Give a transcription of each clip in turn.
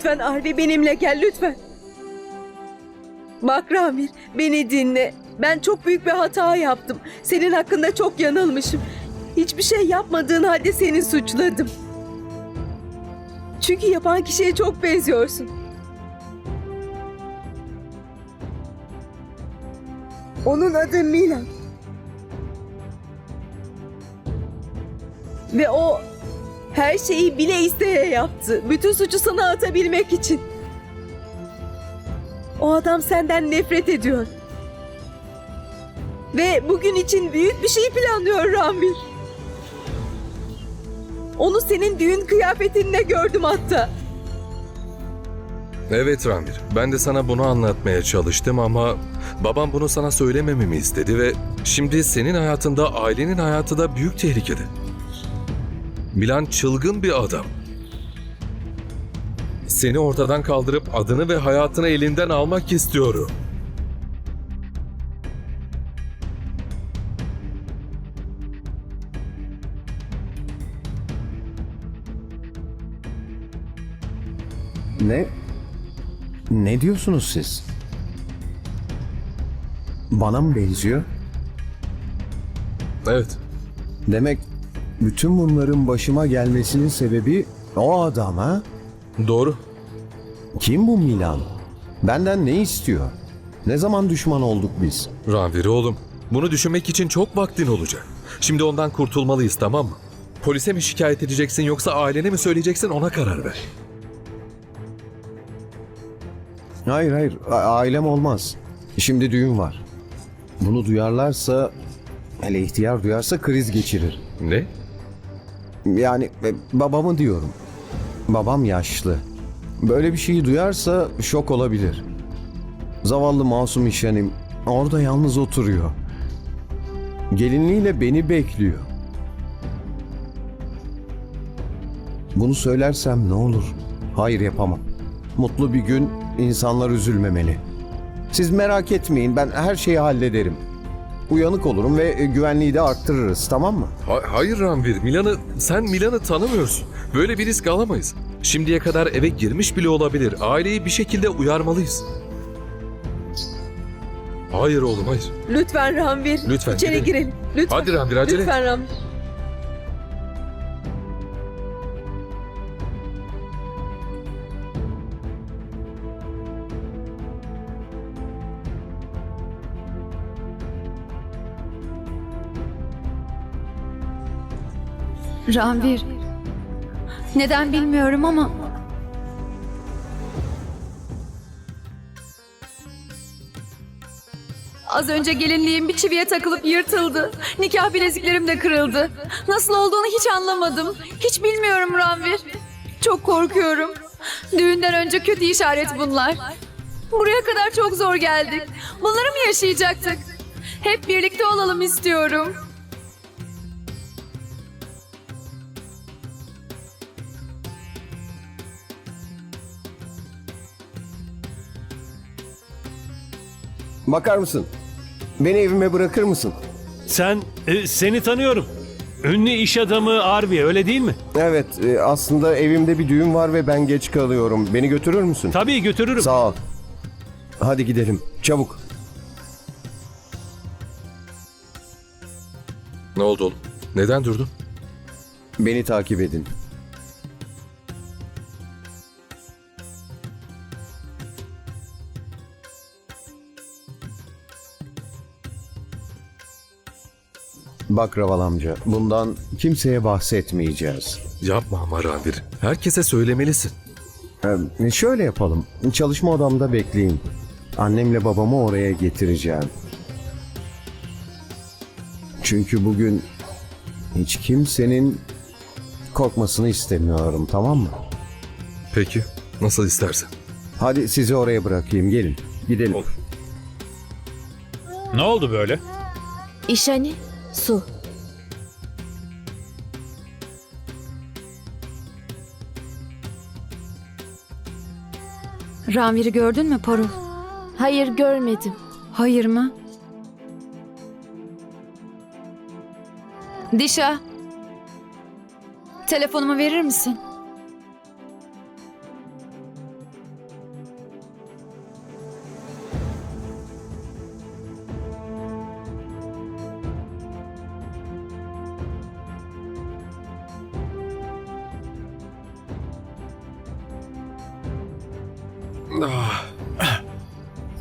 Lütfen Arvi benimle gel lütfen. Bak Ramir beni dinle. Ben çok büyük bir hata yaptım. Senin hakkında çok yanılmışım. Hiçbir şey yapmadığın halde seni suçladım. Çünkü yapan kişiye çok benziyorsun. Onun adı Milan. Ve o her şeyi bile isteye yaptı. Bütün suçu sana atabilmek için. O adam senden nefret ediyor. Ve bugün için büyük bir şey planlıyor Ramir. Onu senin düğün kıyafetinde gördüm hatta. Evet Ranvir, ben de sana bunu anlatmaya çalıştım ama babam bunu sana söylemememi istedi ve şimdi senin hayatında ailenin hayatı da büyük tehlikede. Milan çılgın bir adam. Seni ortadan kaldırıp adını ve hayatını elinden almak istiyorum. Ne? Ne diyorsunuz siz? Bana mı benziyor? Evet, Demek bütün bunların başıma gelmesinin sebebi o adam ha? doğru. Kim bu Milan? Benden ne istiyor? Ne zaman düşman olduk biz? Ranvir oğlum, bunu düşünmek için çok vaktin olacak. Şimdi ondan kurtulmalıyız tamam mı? Polise mi şikayet edeceksin yoksa ailene mi söyleyeceksin ona karar ver. Hayır hayır a- ailem olmaz. Şimdi düğün var. Bunu duyarlarsa, hele ihtiyar duyarsa kriz geçirir. Ne? Yani e, babamı diyorum. Babam yaşlı. Böyle bir şeyi duyarsa şok olabilir. Zavallı masum işenim orada yalnız oturuyor. Gelinliğiyle beni bekliyor. Bunu söylersem ne olur? Hayır yapamam. Mutlu bir gün insanlar üzülmemeli. Siz merak etmeyin ben her şeyi hallederim. Uyanık olurum ve e, güvenliği de arttırırız tamam mı? Ha- hayır Ranvir, Milan'ı sen Milan'ı tanımıyorsun. Böyle bir risk alamayız. Şimdiye kadar eve girmiş bile olabilir. Aileyi bir şekilde uyarmalıyız. Hayır oğlum hayır. Lütfen Ramvir. Lütfen, İçeri gidelim. girelim. Lütfen. Hadi Ranvir acele et. Lütfen Ramvir. Ranvir. Neden bilmiyorum ama Az önce gelinliğim bir çiviye takılıp yırtıldı. Nikah bileziklerim de kırıldı. Nasıl olduğunu hiç anlamadım. Hiç bilmiyorum Ranvir. Çok korkuyorum. Düğünden önce kötü işaret bunlar. Buraya kadar çok zor geldik. Bunları mı yaşayacaktık? Hep birlikte olalım istiyorum. Bakar mısın? Beni evime bırakır mısın? Sen, e, seni tanıyorum. Ünlü iş adamı Arbi öyle değil mi? Evet, e, aslında evimde bir düğün var ve ben geç kalıyorum. Beni götürür müsün? Tabii götürürüm. Sağ ol. Hadi gidelim. Çabuk. Ne oldu oğlum? Neden durdun? Beni takip edin. Bak Raval amca, bundan kimseye bahsetmeyeceğiz. Yapma ama Ranvir. Herkese söylemelisin. Ee, şöyle yapalım. Çalışma odamda bekleyin. Annemle babamı oraya getireceğim. Çünkü bugün hiç kimsenin korkmasını istemiyorum, tamam mı? Peki, nasıl istersen. Hadi sizi oraya bırakayım, gelin. Gidelim. Olur. Ne oldu böyle? İşani, su. Ranvir'i gördün mü Parul? Hayır görmedim. Hayır mı? Dişa. Telefonumu verir misin?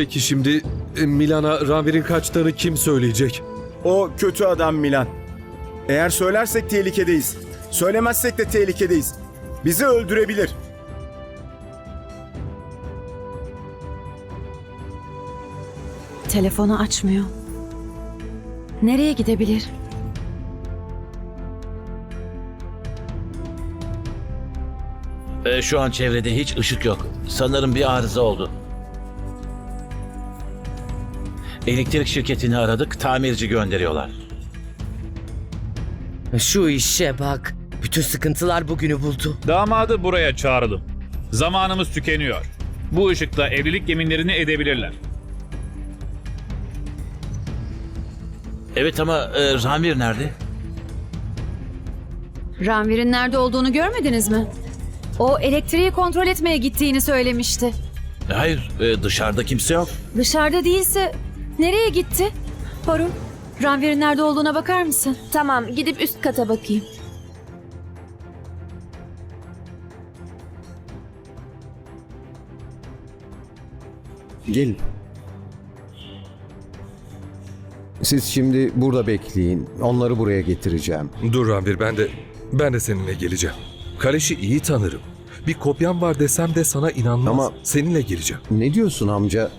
Peki şimdi e, Milan'a Ranvir'in kaçtığını kim söyleyecek? O kötü adam Milan. Eğer söylersek tehlikedeyiz. Söylemezsek de tehlikedeyiz. Bizi öldürebilir. Telefonu açmıyor. Nereye gidebilir? Ee, şu an çevrede hiç ışık yok. Sanırım bir arıza oldu. Elektrik şirketini aradık, tamirci gönderiyorlar. Şu işe bak. Bütün sıkıntılar bugünü buldu. Damadı buraya çağıralım. Zamanımız tükeniyor. Bu ışıkla evlilik yeminlerini edebilirler. Evet ama e, Ranvir nerede? Ranvir'in nerede olduğunu görmediniz mi? O elektriği kontrol etmeye gittiğini söylemişti. E, Hayır, e, dışarıda kimse yok. Dışarıda değilse nereye gitti? Parul, Ranvir'in nerede olduğuna bakar mısın? Tamam gidip üst kata bakayım. Gelin. Siz şimdi burada bekleyin. Onları buraya getireceğim. Dur Ranvir ben de ben de seninle geleceğim. Kaleş'i iyi tanırım. Bir kopyan var desem de sana inanmaz. Ama- Seninle geleceğim. Ne diyorsun amca?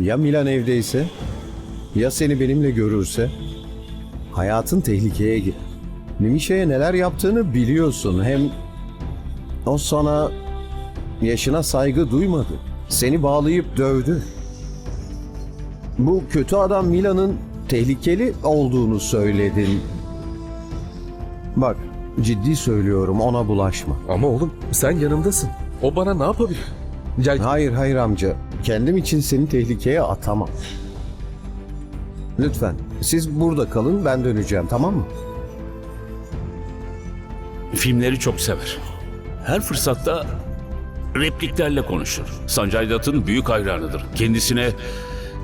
Ya Milan evdeyse? Ya seni benimle görürse? Hayatın tehlikeye gir. Nimişe'ye neler yaptığını biliyorsun. Hem o sana yaşına saygı duymadı. Seni bağlayıp dövdü. Bu kötü adam Milan'ın tehlikeli olduğunu söyledin. Bak ciddi söylüyorum ona bulaşma. Ama oğlum sen yanımdasın. O bana ne yapabilir? Gel Hayır hayır amca. Kendim için seni tehlikeye atamam. Lütfen siz burada kalın ben döneceğim tamam mı? Filmleri çok sever. Her fırsatta repliklerle konuşur. Sanjay Dutt'ın büyük hayranıdır. Kendisine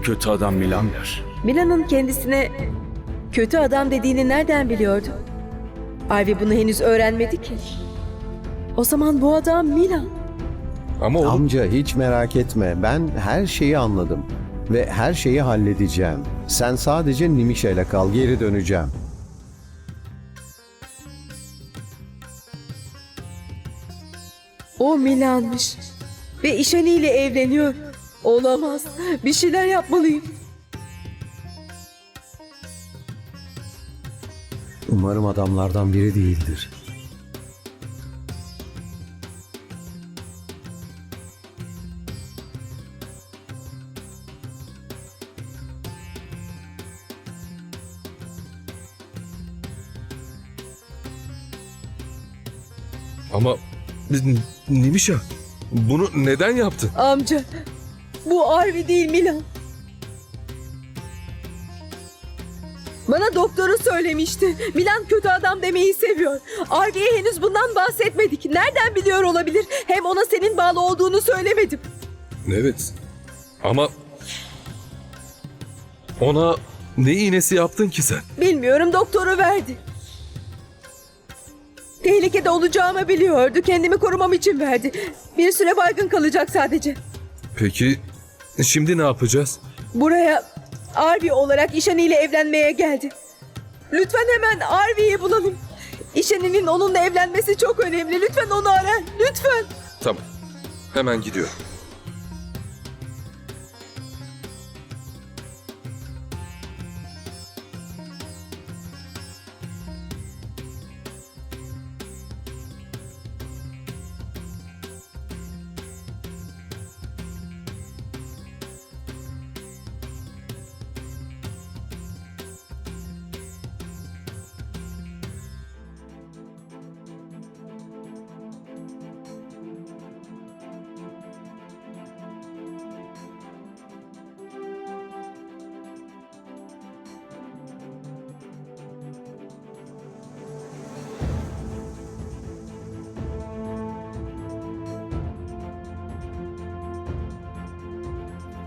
kötü adam Milan der. Milan'ın kendisine kötü adam dediğini nereden biliyordu? Arvi bunu henüz öğrenmedi ki. O zaman bu adam Milan. Ama oğlum Amca hiç merak etme ben her şeyi anladım. Ve her şeyi halledeceğim. Sen sadece Nimişe'yle kal geri döneceğim. O Milan'mış. Ve İşani ile evleniyor. Olamaz. Bir şeyler yapmalıyım. Umarım adamlardan biri değildir. Ama Nimişa bunu neden yaptın? Amca. Bu Arvi değil Milan. Bana doktoru söylemişti. Milan kötü adam demeyi seviyor. Arvi'ye henüz bundan bahsetmedik. Nereden biliyor olabilir? Hem ona senin bağlı olduğunu söylemedim. Evet. Ama ona ne iğnesi yaptın ki sen? Bilmiyorum doktoru verdi. Tehlikede olacağımı biliyordu. Kendimi korumam için verdi. Bir süre baygın kalacak sadece. Peki şimdi ne yapacağız? Buraya Arvi olarak İşani ile evlenmeye geldi. Lütfen hemen Arvi'yi bulalım. İşani'nin onunla evlenmesi çok önemli. Lütfen onu ara. Lütfen. Tamam. Hemen gidiyorum.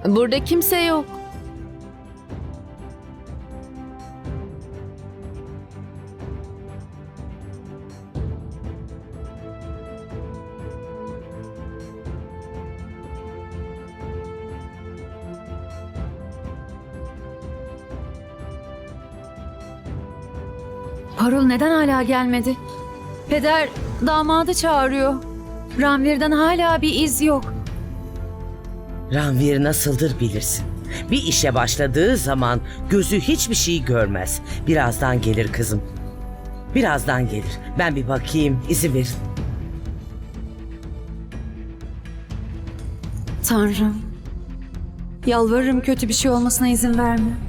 Burada kimse yok. Parul neden hala gelmedi? Peder damadı çağırıyor. Ranvir'den hala bir iz yok. Ranvir nasıldır bilirsin. Bir işe başladığı zaman gözü hiçbir şey görmez. Birazdan gelir kızım. Birazdan gelir. Ben bir bakayım, izin verin. Tanrım. Yalvarırım kötü bir şey olmasına izin verme.